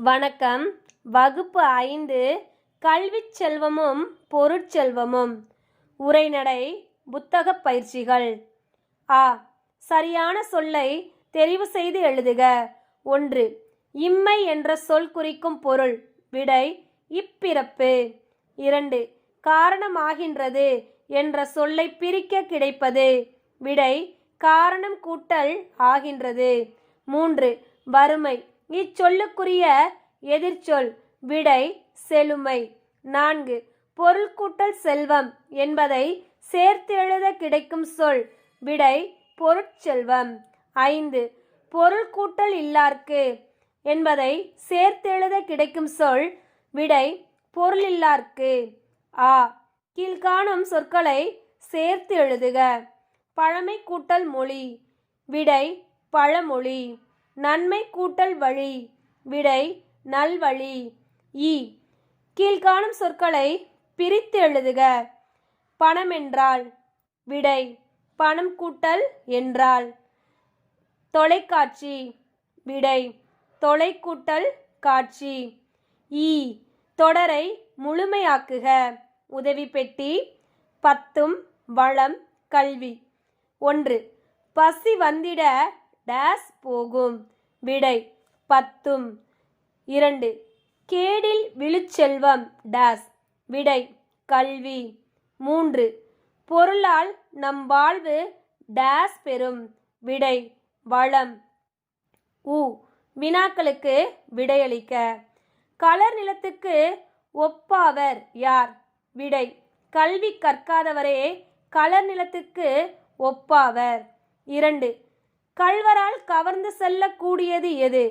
வணக்கம். வகுப்பு ஐந்து கல்வி செல்வமும் பொருட்செல்வமும். உரைநடை புத்தகப் பயிற்சிகள். ஆ சரியான சொல்லை தெரிவு செய்து எழுதுக. ஒன்று இம்மை என்ற சொல் குறிக்கும் பொருள் விடை இப்பிறப்பு. இரண்டு காரணமாகின்றது என்ற சொல்லை பிரிக்க கிடைப்பது விடை காரணம் கூட்டல் ஆகின்றது. மூன்று வறுமை இச்சொல்லுக்குரிய எதிர்ச்சொல் விடை செழுமை. நான்கு பொருள் கூட்டல் செல்வம் என்பதை சேர்த்து எழுத கிடைக்கும் சொல் விடை பொருட்செல்வம். ஐந்து பொருள் கூட்டல் இல்லார்க்கு என்பதை சேர்த்து எழுத கிடைக்கும் சொல் விடை பொருளில்லார்க்கு. ஆ கீழ்காணும் சொற்களை சேர்த்து எழுதுக. பழமை கூட்டல் மொழி விடை பழமொழி. நன்மை கூட்டல் வழி விடை நல்வழி. ஈ கீழ்காணும் சொற்களை பிரித்து எழுதுக. பணம் என்றால் விடை பணம் கூட்டல் என்றால் தொலைக்காட்சி விடை தொலை கூட்டல் காட்சி. ஈ தொடரை முழுமையாக்குக. உதவி பெட்டி பத்தும் வளம் கல்வி. ஒன்று. பசி வந்திட டேஸ் போகும். விடை பத்தும். இரண்டு. கேடில் விழுச்செல்வம். டேஸ் விடை கல்வி. மூன்று. பொருளால் நம் வாழ்வு டேஸ் பெறும். விடை வளம். உ. வினாக்களுக்கு விடையளிக்க. கலர் நிலத்துக்கு ஒப்பாவர் யார்? விடை கல்வி கற்காதவரே கலர் நிலத்துக்கு ஒப்பாவர். இரண்டு. கள்வரால் கவர்ந்து செல்லக்கூடியது எது?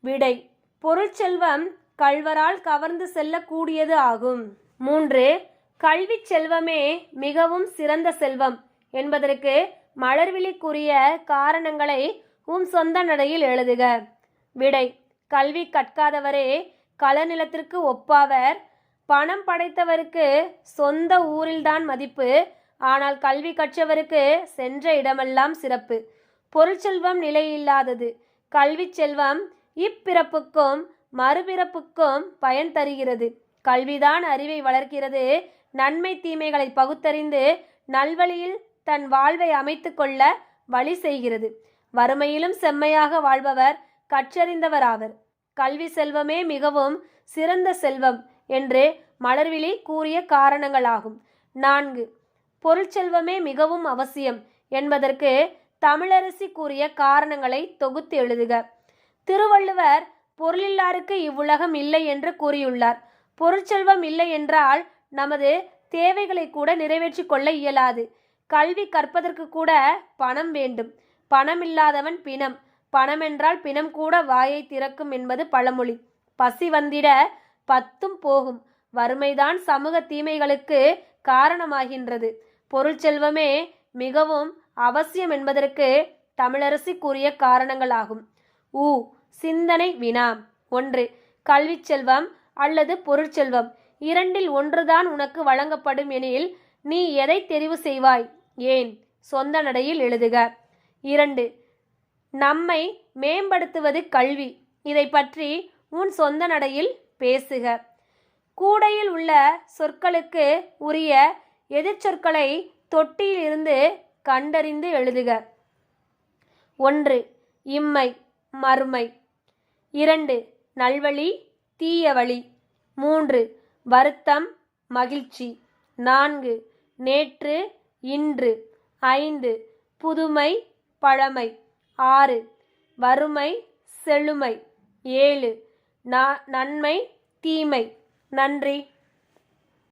விடை. பொருட்செல்வம் கள்வரால் கவர்ந்து செல்லக்கூடியது ஆகும். மூன்று. கல்வி செல்வமே மிகவும் சிறந்த செல்வம் என்பதற்கு மலர்விழிக்குரிய காரணங்களை உம் சொந்த நடையில் எழுதுக. விடை. கல்வி கற்காதவரே கலநிலத்திற்கு ஒப்பாவர். பணம் படைத்தவருக்கு சொந்த ஊரில்தான் மதிப்பு. ஆனால் கல்வி கற்றவருக்கு சென்ற இடமெல்லாம் சிறப்பு. பொருட்செல்வம் நிலையில்லாதது. கல்வி செல்வம் இப்பிறப்புக்கும் மறுபிறப்புக்கும் பயன் தருகிறது. கல்விதான் அறிவை வளர்க்கிறது. நன்மை தீமைகளை பகுத்தறிந்து நல்வழியில் தன் வாழ்வை அமைத்து கொள்ள வழி செய்கிறது. வறுமையிலும் செம்மையாக வாழ்பவர் கற்றறிந்தவராவர். கல்வி செல்வமே மிகவும் சிறந்த செல்வம் என்று மலர்விழி கூறிய காரணங்களாகும். நான்கு பொருட்செல்வமே மிகவும் அவசியம் என்பதற்கு தமிழரசி கூறிய காரணங்களை தொகுத்து எழுதுக. திருவள்ளுவர் பொருளில்லாருக்கு இவ்வுலகம் இல்லை என்று கூறியுள்ளார். பொருட்செல்வம் இல்லை என்றால் நமது தேவைகளை கூட நிறைவேற்றி கொள்ள இயலாது. கல்வி கற்பதற்கு கூட பணம் வேண்டும். பணம் இல்லாதவன் பிணம். பணம் என்றால் பிணம் கூட வாயை திறக்கும் என்பது பழமொழி. பசி வந்திட பத்தும் போகும். வறுமைதான் சமூக தீமைகளுக்கு காரணமாகின்றது. பொருள் செல்வமே மிகவும் அவசியம் என்பதற்கு தமிழரசி கூறிய காரணங்களாகும். உ. சிந்தனை வினா. ஒன்று. கல்வி செல்வம் அல்லது பொருட்செல்வம் இரண்டில் ஒன்றுதான் உனக்கு வழங்கப்படும் எனில் நீ எதை தெரிவு செய்வாய்? ஏன்? சொந்த நடையில் எழுதுக. இரண்டு. நம்மை மேம்படுத்துவது கல்வி. இதை பற்றி உன் சொந்த நடையில் பேசுக. கூடையில் உள்ள சொற்களுக்கு உரிய எதிர்ச்சொற்களை தொட்டியிலிருந்து கண்டறிந்து எழுதுக. ஒன்று இம்மை மறுமை. இரண்டு நல்வழி தீய வழி மூன்று வருத்தம் மகிழ்ச்சி. நான்கு நேற்று இன்று. ஐந்து புதுமை பழமை. ஆறு வறுமை செழுமை. ஏழு நன்மை தீமை. நன்றி.